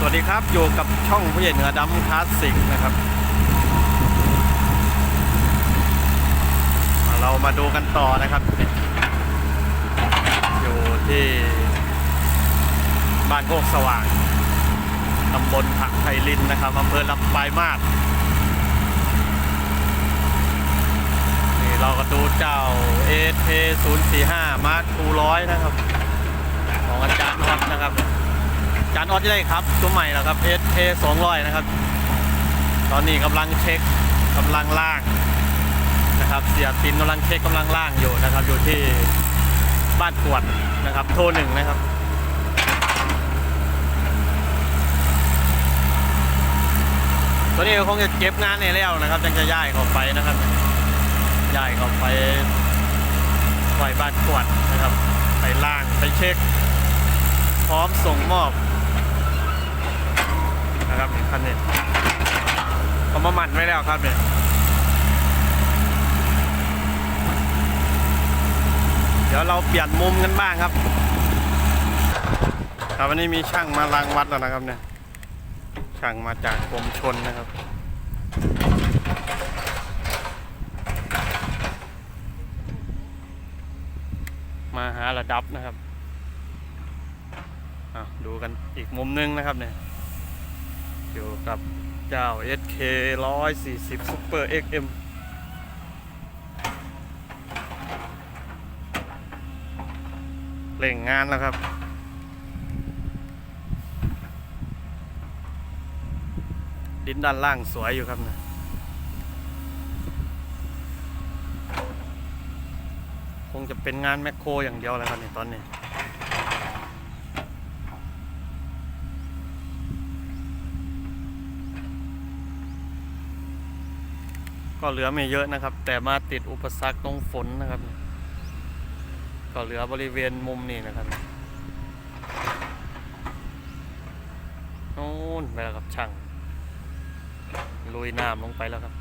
สวัสดีครับ อยู่กับช่องผู้ใหญ่เหนือดำคลาสสิกนะครับ เรามาดูกันต่อนะครับ อยู่ที่บ้านโคกสว่างตำบลผักไพลินนะครับอำเภอลำปลายมาศนี่เราก็ดูเจ้า a อ0 4 5มาร์ค200นะครับ ของอาจารย์ฮอตนะครับ จานออสได้ครับตัวใหม่แล้วครับ S A 200 นะครับ ตอนนี้กำลังเช็คกำลังล่างนะครับ เสียตินกำลังเช็คกำลังล่างอยู่นะครับ อยู่ที่บ้านกวดนะครับ โทรหนึ่งนะครับตัวนี้คงจะเก็บงานในแล้วนะครับจึงจะย้ายเข้าไปนะครับย้ายเข้าไปไว้บ้านกวดนะครับ ไปล่างไปเช็ค พร้อมส่งมอบ นะครับคันนี้เขามาหมั่นไว้แล้วครับเนี่ยเดี๋ยวเราเปลี่ยนมุมกันบ้างครับครับวันนี้มีช่างมารังวัดแล้วนะครับเนี่ยช่างมาจากกรมชนนะครับมาหาระดับนะครับดูกันอีกมุมนึงนะครับเนี่ย อยู่กับเจ้า SK 140 Super XM เล่งงานแล้วครับ ดินด้านล่างสวยอยู่ครับเนะคงจะเป็นงานแมคโครอย่างเดียวแล้วครับในตอนนี้ ก็เหลือไม่เยอะนะครับ แต่มาติดอุปสรรคตรงฝนนะครับ ก็เหลือบริเวณมุมนี้นะครับโน่นไปแล้วครับช่างลุยน้ำลงไปแล้วครับ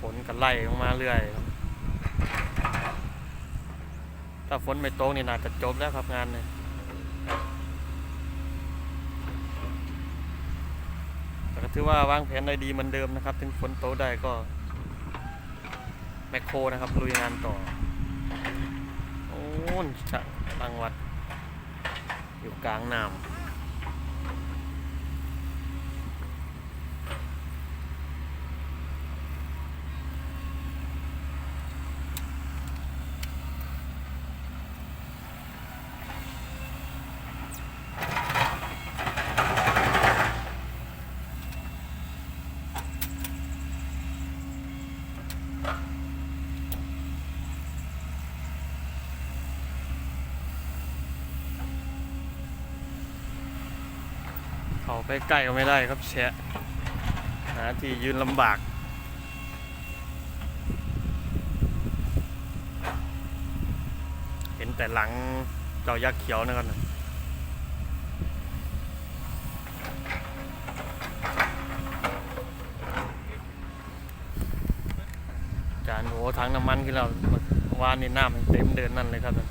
ฝนก็ไล่ลงมาเรื่อยครับถ้าฝนไม่ตกนี่น่าจะจบแล้วครับงานเนี่ย แต่ก็ ถือว่าวางแผนได้ดีเหมือนเดิมนะครับ ถึงฝนตกได้ก็แมคโครนะครับลุยงานต่อ โอ้นช่างบางวัด อยู่กลางน้ำ ใกล้ก็ไม่ได้ครับแชะหาที่ยืนลำบากเห็นแต่หลังเจ้ายักษ์เขียวนะครับนะจานโอ้ถังน้ำมันที่เราเมื่อวานนี่น้ำมันเต็มเดินนั่นเลยครับนะ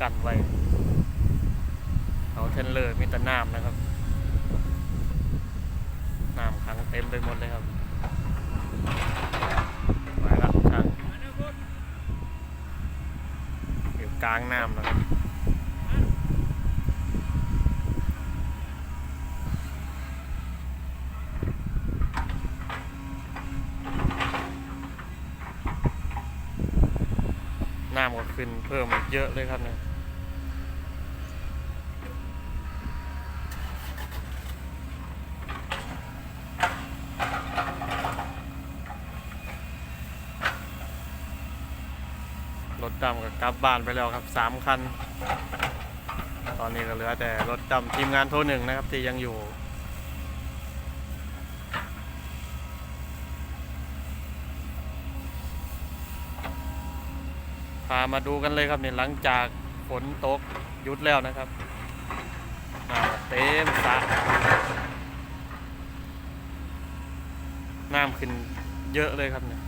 กันไว้ เอาเทนเลอร์มีแต่น้ำนะครับ น้ำขังเต็ม ไปหมดเลยครับมาแล้วทางอยู่กลางน้ำนะครับน้ำก็ขึ้นเพิ่มอีกเยอะเลยครับเนี่ย รถดำกับกลับบ้านไปแล้วครับสามคัน ตอนนี้ก็เหลือแต่รถดำทีมงานโทรหนึ่งนะครับที่ยังอยู่ พามาดูกันเลยครับเนี่ยหลังจากฝนตกหยุดแล้วนะครับเต็มสระน้ำขึ้นเยอะเลยครับเนี่ย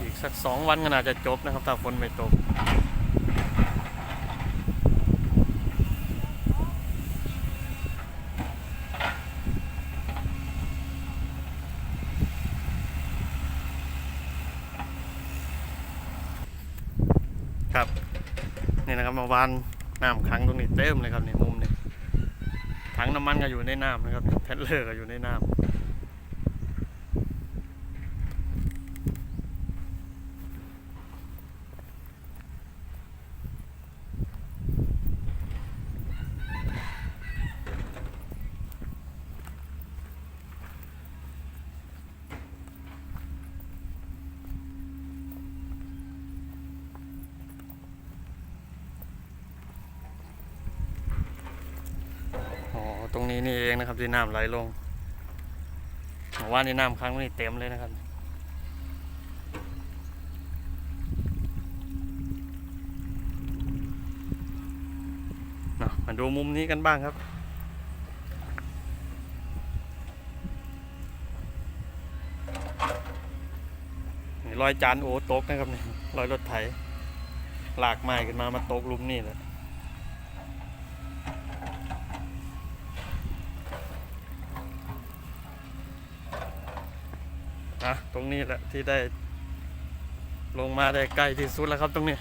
อีก สักสองวันก็น่าจะจบนะครับ ถ้าฝนไม่ตก ครับนี่นะครับมาวานน้ำขังตรงนี้เต็มเลยครับในมุมนี้ถังน้ำมันก็อยู่ในน้ำนะครับแทนเลอร์ก็อยู่ในน้ำ อ๋อ ตรงนี้นี่เองนะครับที่น้ำไหลลงผมว่านี่น้ำครั้งนี้เต็มเลยนะครับนะมาดูมุมนี้กันบ้างครับ รอยจานโอตกนะครับนี่รอยรถไถลากไม้ขึ้นมามาตกลุมนี่เลย อะตรงนี้แหละที่ได้ ลงมาได้ใกล้ที่สุดแล้วครับตรงนี้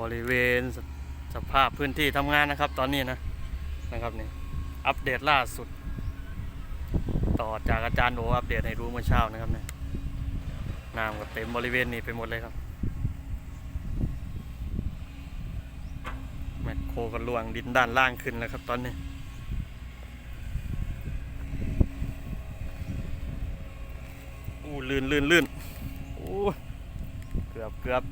บริเวณสสภาพพื้นที่ทำงานนะครับ ตอนนี้นะนะครับนี่อัปเดตล่าสุด ต่อจากอาจารย์โออัปเดตให้รู้เมื่อเช้านะครับเนี่ยน้ำก็เต็มบริเวณนี้ไปหมดเลยครับแมคโครก็ลวงดินด้านล่างขึ้นแล้วครับตอนนี้อู้ลื่นลื่นลื่นอู้เกือบเกือบ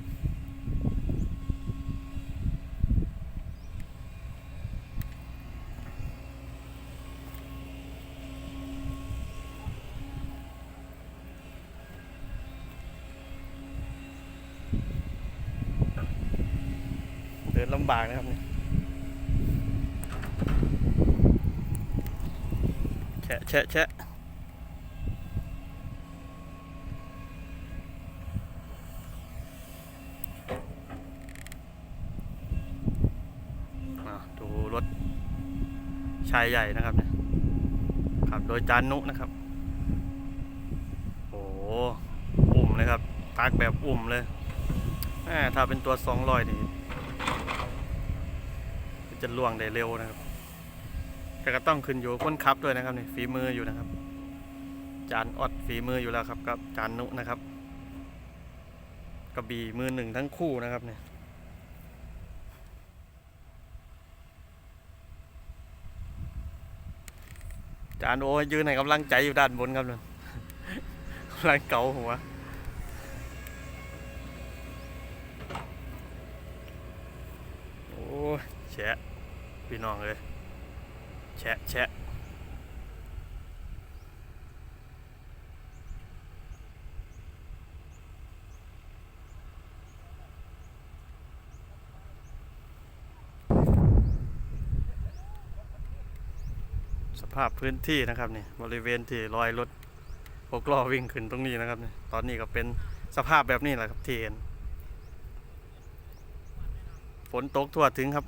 ดินลำบากนะครับเนี่ยแฉะแฉะแฉะดูรถชายใหญ่นะครับเนี่ยขับโดยจานนุนะครับ โอ้โหอุ่มเลยครับตักแบบอุ่มเลยถ้าเป็นตัวสองร้อยนี่ จะล่วงได้เร็วนะครับ แต่ก็ต้องขึ้นอยู่คนขับด้วยนะครับนี่ฝีมืออยู่นะครับ จานออดฝีมืออยู่แล้วครับกับจานนุนะครับกระบี่มือหนึ่งทั้งคู่นะครับเนี่ยจานโอ้ยืนให้กำลังใจอยู่ด้านบนครับนั่นกำลังเกาหัวโอ้แฉะ พี่น้องเลยแฉะแฉะสภาพพื้นที่นะครับนี่บริเวณที่รอยรถหกล้อวิ่งขึ้นตรงนี้นะครับนี่ตอนนี้ก็เป็นสภาพแบบนี้แหละครับที่เห็นฝนตกทั่วถึงครับ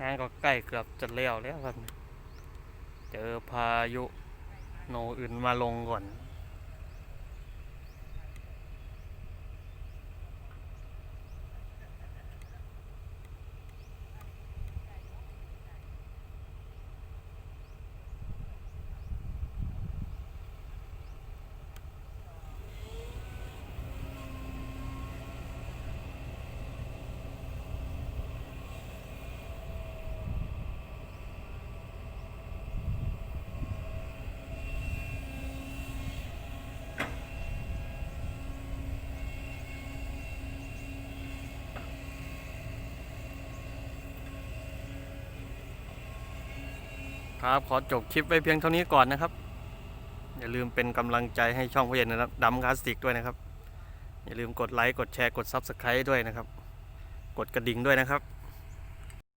งานก็ใก ล้เกือบจะเลี้ยวแล้วครับ เจอพายุโนอื่นมาลงก่อน ครับ ขอจบคลิปไว้เพียงเท่านี้ก่อนนะครับ อย่าลืมเป็นกำลังใจให้ช่องพ่อเย็นนะครับดำคลาสสิกด้วยนะครับ อย่าลืมกดไลค์ กดแชร์ กด Subscribe ด้วยนะครับ กดกระดิ่งด้วยนะครับ